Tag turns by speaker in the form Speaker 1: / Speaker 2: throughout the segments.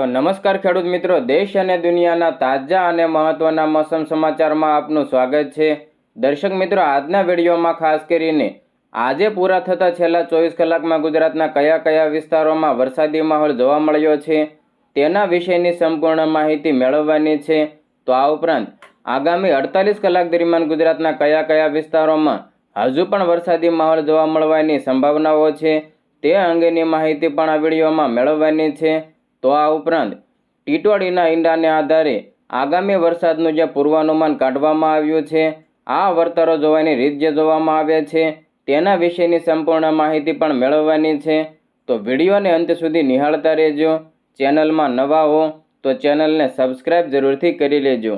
Speaker 1: તો નમસ્કાર ખેડૂત મિત્રો, દેશ અને દુનિયાના તાજા અને મહત્વના મોસમ સમાચારમાં આપનું સ્વાગત છે. દર્શક મિત્રો, આજના વિડીયોમાં ખાસ કરીને આજે પૂરા થતા છેલ્લા ચોવીસ કલાકમાં ગુજરાતના કયા કયા વિસ્તારોમાં વરસાદી માહોલ જોવા મળ્યો છે, તેના વિશેની સંપૂર્ણ માહિતી મેળવવાની છે. તો આ ઉપરાંત આગામી અડતાલીસ કલાક દરમિયાન ગુજરાતના કયા કયા વિસ્તારોમાં હજુ પણ વરસાદી માહોલ જોવા મળવાની સંભાવનાઓ છે, તે અંગેની માહિતી પણ આ વિડીયોમાં મેળવવાની છે. તો આ ઉપરાંત ટીટોડીના ઈંડાને આધારે આગામી વરસાદનું જે પૂર્વાનુમાન કાઢવામાં આવ્યું છે, આ વર્તારો જોવાની રીત જે જોવામાં આવે છે, તેના વિશેની સંપૂર્ણ માહિતી પણ મેળવવાની છે. તો વિડીયોને અંત સુધી નિહાળતા રહેજો, ચેનલમાં નવા હો તો ચેનલને સબસ્ક્રાઇબ જરૂરથી કરી લેજો.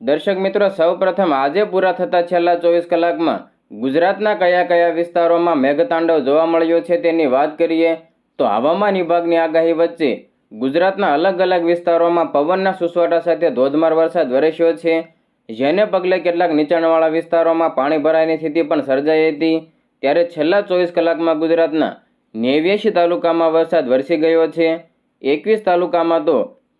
Speaker 1: દર્શક મિત્રો, સૌપ્રથમ આજે પૂરા થતા છેલ્લા ચોવીસ કલાકમાં ગુજરાતના કયા કયા વિસ્તારોમાં મેઘતાંડવ જોવા મળ્યો છે તેની વાત કરીએ તો હવામાન વિભાગની આગાહી વચ્ચે ગુજરાતના અલગ અલગ વિસ્તારોમાં પવનના સુસવાટા સાથે ધોધમાર વરસાદ વરસ્યો છે. જેને પગલે કેટલાક નીચાણવાળા વિસ્તારોમાં પાણી ભરાયની સ્થિતિ પણ સર્જાઈ હતી. ત્યારે છેલ્લા ચોવીસ કલાકમાં ગુજરાતના નેવ્યાસી તાલુકામાં વરસાદ વરસી ગયો છે. એકવીસ તાલુકામાં તો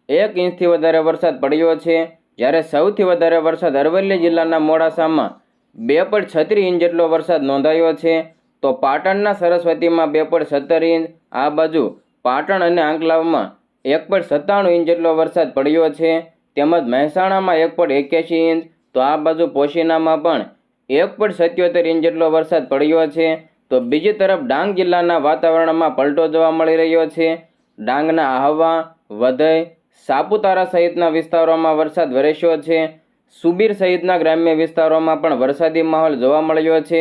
Speaker 1: એક ઇંચથી વધારે વરસાદ પડ્યો છે. જ્યારે સૌથી વધારે વરસાદ અરવલ્લી જિલ્લાના મોડાસામાં બે પોઈન્ટ છત્રીસ ઇંચ જેટલો વરસાદ નોંધાયો છે. તો પાટણના સરસ્વતીમાં બે પોઈન્ટ સત્તર ઇંચ, આ બાજુ પાટણ અને આંકલાવમાં એક પોઈન્ટ સત્તાણું ઇંચ જેટલો વરસાદ પડ્યો છે. તેમજ મહેસાણામાં એક પોઈન્ટ એક્યાસી ઇંચ, તો આ બાજુ પોશીનામાં પણ એક પોઈન્ટ સત્યોતેર ઇંચ જેટલો વરસાદ પડ્યો છે. તો બીજી તરફ ડાંગ જિલ્લાના વાતાવરણમાં પલટો જોવા મળી રહ્યો છે. ડાંગના આહવા, વધઈ, સાપુતારા સહિતના વિસ્તારોમાં વરસાદ વરસ્યો છે. સુબીર સહિતના ગ્રામ્ય વિસ્તારોમાં પણ વરસાદી માહોલ જોવા મળ્યો છે.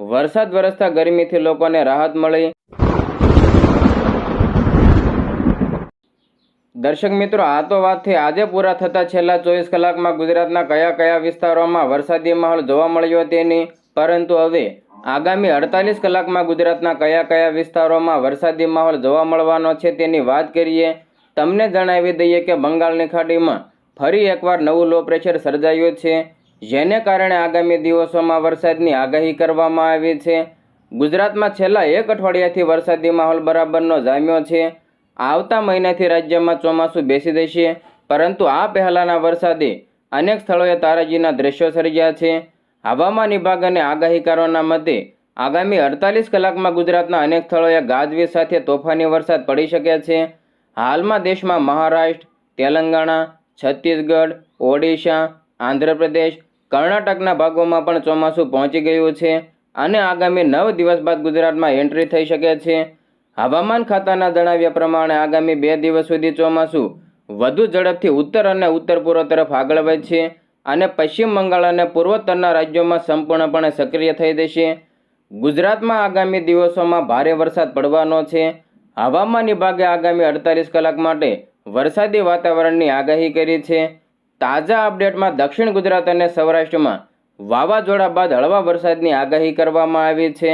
Speaker 1: વરસાદ વરસતા ગરમીથી લોકોને રાહત મળી. દર્શક મિત્રો, આ તો વાત આજે પૂરા થતા છેલ્લા ચોવીસ કલાકમાં ગુજરાતના કયા કયા વિસ્તારોમાં વરસાદી માહોલ જોવા મળ્યો તેની પરંતુ હવે આગામી અડતાલીસ કલાકમાં ગુજરાતના કયા કયા વિસ્તારોમાં વરસાદી માહોલ જોવા મળવાનો છે તેની વાત કરીએ. તમને જણાવી દઈએ કે બંગાળની ખાડીમાં ફરી એકવાર નવું લો પ્રેશર સર્જાયું છે, જેને કારણે આગામી દિવસોમાં વરસાદની આગાહી કરવામાં આવી છે. ગુજરાતમાં છેલ્લા એક અઠવાડિયાથી વરસાદી માહોલ બરાબરનો જામ્યો છે. આવતા મહિનાથી રાજ્યમાં ચોમાસું બેસી દેશે પરંતુ આ પહેલાંના વરસાદે અનેક સ્થળોએ તારાજીના દ્રશ્યો સર્જ્યા છે. હવામાન વિભાગ અને આગાહીકારોના મતે, આગામી અડતાલીસ કલાકમાં ગુજરાતના અનેક સ્થળોએ ગાજવીજ સાથે તોફાની વરસાદ પડી શકે છે. હાલમાં દેશમાં મહારાષ્ટ્ર, તેલંગાણા છત્તીસગઢ, ઓડિશા, આંધ્રપ્રદેશ, કર્ણાટકના ભાગોમાં પણ ચોમાસું પહોંચી ગયું છે અને આગામી નવ દિવસ બાદ ગુજરાતમાં એન્ટ્રી થઈ શકે છે. હવામાન ખાતાના જણાવ્યા પ્રમાણે આગામી બે દિવસ સુધી ચોમાસું વધુ ઝડપથી ઉત્તર અને ઉત્તર પૂર્વ તરફ આગળ વધશે અને પશ્ચિમ બંગાળ અને પૂર્વોત્તરના રાજ્યોમાં સંપૂર્ણપણે સક્રિય થઈ જશે. ગુજરાતમાં આગામી દિવસોમાં ભારે વરસાદ પડવાનો છે. હવામાન વિભાગે આગામી અડતાલીસ કલાક માટે વરસાદી વાતાવરણની આગાહી કરી છે. તાજા અપડેટમાં દક્ષિણ ગુજરાત અને સૌરાષ્ટ્રમાં વાવાઝોડા બાદ હળવા વરસાદની આગાહી કરવામાં આવી છે.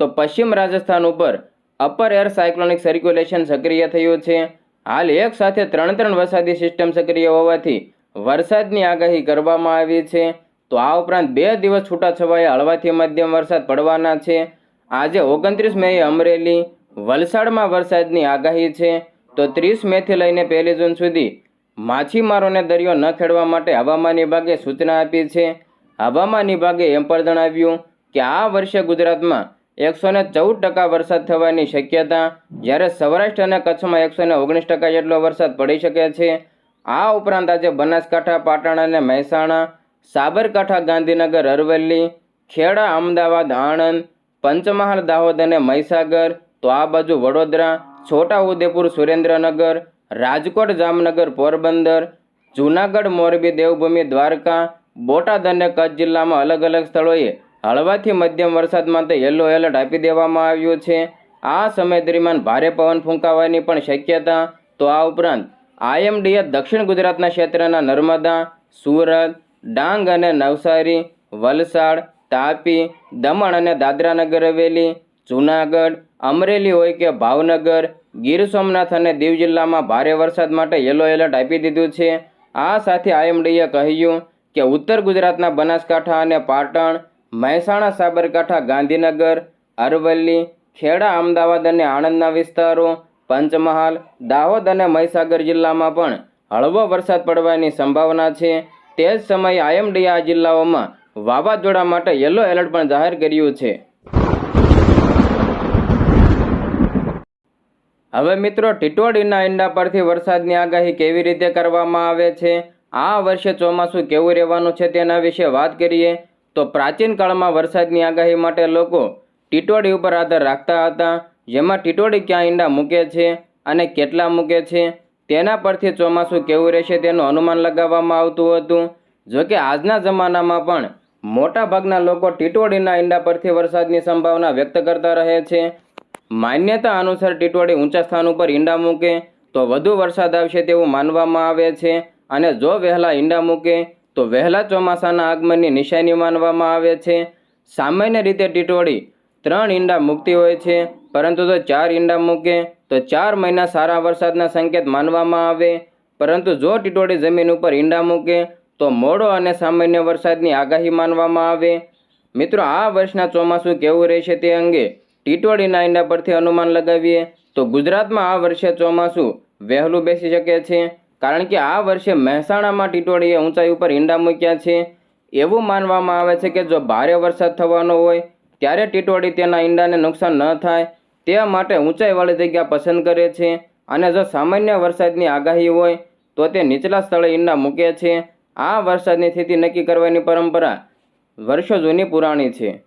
Speaker 1: તો પશ્ચિમ રાજસ્થાન ઉપર અપર એર સાયક્લોનિક સર્ક્યુલેશન સક્રિય થયું છે. હાલ એક સાથે ત્રણ ત્રણ વરસાદી સિસ્ટમ સક્રિય હોવાથી વરસાદની આગાહી કરવામાં આવી છે. તો આ ઉપરાંત બે દિવસ છૂટાછવાયા હળવાથી મધ્યમ વરસાદ પડવાના છે. આજે ઓગણત્રીસ મેએ અમરેલી વલસાડમાં વરસાદની આગાહી છે. તો ત્રીસ મેથી લઈને પહેલી જૂન સુધી માછીમારોને દરિયો ન ખેડવા માટે હવામાન વિભાગે સૂચના આપી છે. હવામાન વિભાગે એમ પણ જણાવ્યું કે આ વર્ષે ગુજરાતમાં એકસો ને ચૌદ ટકા વરસાદ થવાની શક્યતા, જ્યારે સૌરાષ્ટ્ર અને કચ્છમાં એકસો ને ઓગણીસ ટકા જેટલો વરસાદ પડી શકે છે. આ ઉપરાંત આજે બનાસકાંઠા, પાટણ અને મહેસાણા, સાબરકાંઠા, ગાંધીનગર, અરવલ્લી, ખેડા, અમદાવાદ, આણંદ, પંચમહાલ, દાહોદ અને મહીસાગર, તો આ બાજુ વડોદરા છોટાઉદેપુર સુરેન્દ્રનગર, રાજકોટ જામનગર પોરબંદર, જૂનાગઢ મોરબી દેવભૂમિ દ્વારકા, બોટાદ અને કચ્છ જિલ્લામાં અલગ અલગ સ્થળોએ હળવાથી મધ્યમ વરસાદ માટે યલો એલર્ટ આપી દેવામાં આવ્યું છે. આ સમય દરમિયાન ભારે પવન ફૂંકાવાની પણ શક્યતા. તો આ ઉપરાંત આઈએમડીએ દક્ષિણ ગુજરાતના ક્ષેત્રના નર્મદા, સુરત, ડાંગ અને નવસારી, વલસાડ, તાપી, દમણ અને દાદરાનગર હવેલી જૂનાગઢ, અમરેલી હોય કે ભાવનગર, ગીર સોમનાથ અને દીવ જિલ્લામાં ભારે વરસાદ માટે યલો એલર્ટ આપી દીધું છે. આ સાથે આઈએમડીએ કહ્યું કે ઉત્તર ગુજરાતના બનાસકાંઠા અને પાટણ, મહેસાણા, સાબરકાંઠા, ગાંધીનગર, અરવલ્લી, ખેડા, અમદાવાદ અને આણંદના વિસ્તારો, પંચમહાલ, દાહોદ અને મહીસાગર જિલ્લામાં પણ હળવો વરસાદ પડવાની સંભાવના છે. તે જ સમયે આઈએમડીએ આ જિલ્લાઓમાં વાવાઝોડા માટે યલો એલર્ટ પણ જાહેર કર્યું છે. હવે મિત્રો ટીટોડીના ઈંડા પરથી વરસાદની આગાહી કેવી રીતે કરવામાં આવે છે? આ વર્ષે ચોમાસું કેવું રહેવાનું છે તેના વિશે વાત કરીએ. તો પ્રાચીન કાળમાં વરસાદની આગાહી માટે લોકો ટીટોડી ઉપર આધાર રાખતા હતા. જેમાં ટીટોડી ક્યાં ઈંડા મૂકે છે અને કેટલા મૂકે છે, તેના પરથી ચોમાસું કેવું રહેશે તેનું અનુમાન લગાવવામાં આવતું હતું. જોકે આજના જમાનામાં પણ મોટાભાગના લોકો ટીટોડીના ઈંડા પરથી વરસાદની સંભાવના વ્યક્ત કરતા રહે છે. માન્યતા અનુસાર ટીટોડી ઊંચા સ્થાન ઉપર ઈંડા મૂકે તો વધુ વરસાદ આવશે તેવું માનવામાં આવે છે. અને જો વહેલા ઈંડા મૂકે તો વહેલા ચોમાસાના આગમનની નિશાની માનવામાં આવે છે. સામાન્ય રીતે ટીટોળી ત્રણ ઈંડા મૂકતી હોય છે, પરંતુ જો ચાર ઈંડા મૂકે તો ચાર મહિના સારા વરસાદના સંકેત માનવામાં આવે. પરંતુ જો ટીટોળી જમીન ઉપર ઈંડા મૂકે તો મોડો અને સામાન્ય વરસાદની આગાહી માનવામાં આવે. મિત્રો, આ વર્ષના ચોમાસું કેવું રહેશે તે અંગે ટીટોડીના ઈંડા પરથી અનુમાન લગાવીએ તો ગુજરાતમાં આ વર્ષે ચોમાસું વહેલું બેસી શકે છે. કારણ કે આ વર્ષે મહેસાણામાં ટીટોડીએ ઊંચાઈ ઉપર ઈંડા મૂક્યા છે. એવું માનવામાં આવે છે કે જો ભારે વરસાદ થવાનો હોય, ત્યારે ટીટોડી તેના ઈંડાને નુકસાન ન થાય. તે માટે ઊંચાઈવાળી જગ્યા પસંદ કરે છે અને જો સામાન્ય વરસાદની આગાહી હોય, તો તે નીચલા સ્થળે ઈંડા મૂકે છે. આ વરસાદની સ્થિતિ નક્કી કરવાની પરંપરા વર્ષો જૂની પુરાણી છે.